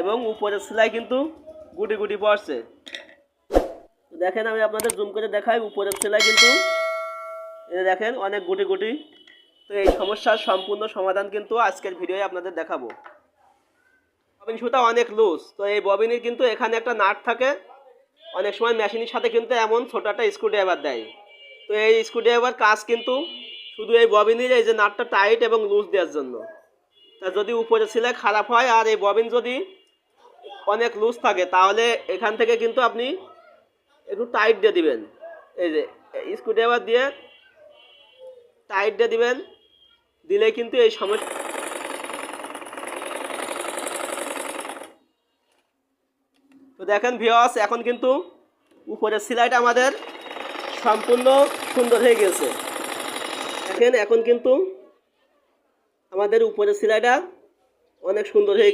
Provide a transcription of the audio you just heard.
এবং উপরের সেলাই কিন্তু গুটি গুটি পড়ছে। দেখেন, আমি আপনাদের জুম করে দেখাই, উপরের সেলাই কিন্তু দেখেন, অনেক গুটি গুটি। তো এই সমস্যার সম্পূর্ণ সমাধান কিন্তু আজকের ভিডিওয়ে আপনাদের দেখাবো। ববিন সুতা অনেক লুজ তো এই ববিনের কিন্তু এখানে একটা নাট থাকে। অনেক সময় মেশিনের সাথে কিন্তু এমন ছোটো একটা স্ক্রুড্রাইভার দেয়। তো এই স্ক্রুড্রাইভার কাজ কিন্তু শুধু এই ববিনের এই যে নাটটা টাইট এবং লুজ দেওয়ার জন্য। তা যদি উপরে সেলাই খারাপ হয়, আর এই ববিন যদি অনেক লুজ থাকে, তাহলে এখান থেকে কিন্তু আপনি একটু টাইট দিয়ে দিবেন। এই যে স্ক্রুড্রাইভার দিয়ে টাইট দিয়ে দিবেন, দিলে কিন্তু এই সমস্যা তো দেখেন ভিওয়াস এখন কিন্তু উপরের সিলাইটা আমাদের সম্পূর্ণ সুন্দর হয়ে গেছে। দেখেন, এখন কিন্তু আমাদের উপরের সিলাইটা অনেক সুন্দর হয়ে গেছে।